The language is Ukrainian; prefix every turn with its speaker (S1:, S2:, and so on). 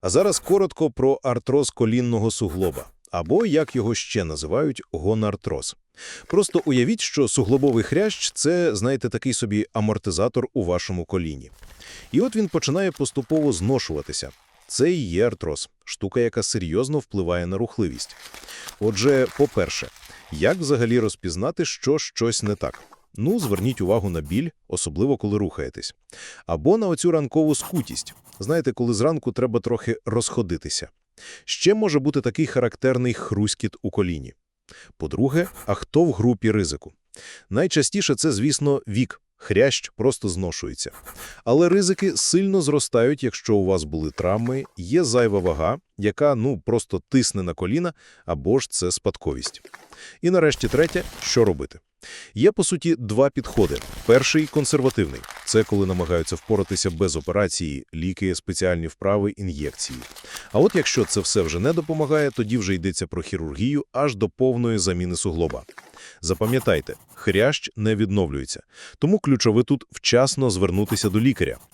S1: А зараз коротко про артроз колінного суглоба, або, як його ще називають, гонартроз. Просто уявіть, що суглобовий хрящ – це, знаєте, такий собі амортизатор у вашому коліні. І от він починає поступово зношуватися. Це і є артроз, штука, яка серйозно впливає на рухливість. Отже, по-перше, як взагалі розпізнати, що щось не так? Ну, зверніть увагу на біль, особливо коли рухаєтесь. Або на оцю ранкову скутість. Знаєте, коли зранку треба трохи розходитися. Ще може бути такий характерний хруськіт у коліні. По-друге, а хто в групі ризику? Найчастіше це, звісно, вік. Хрящ просто зношується. Але ризики сильно зростають, якщо у вас були травми, є зайва вага, яка, ну, просто тисне на коліна, або ж це спадковість. І нарешті третє – що робити? Є, по суті, два підходи. Перший – консервативний. Це коли намагаються впоратися без операції, ліки, спеціальні вправи, ін'єкції. А от якщо це все вже не допомагає, тоді вже йдеться про хірургію аж до повної заміни суглоба. Запам'ятайте, хрящ не відновлюється. Тому ключове тут вчасно звернутися до лікаря.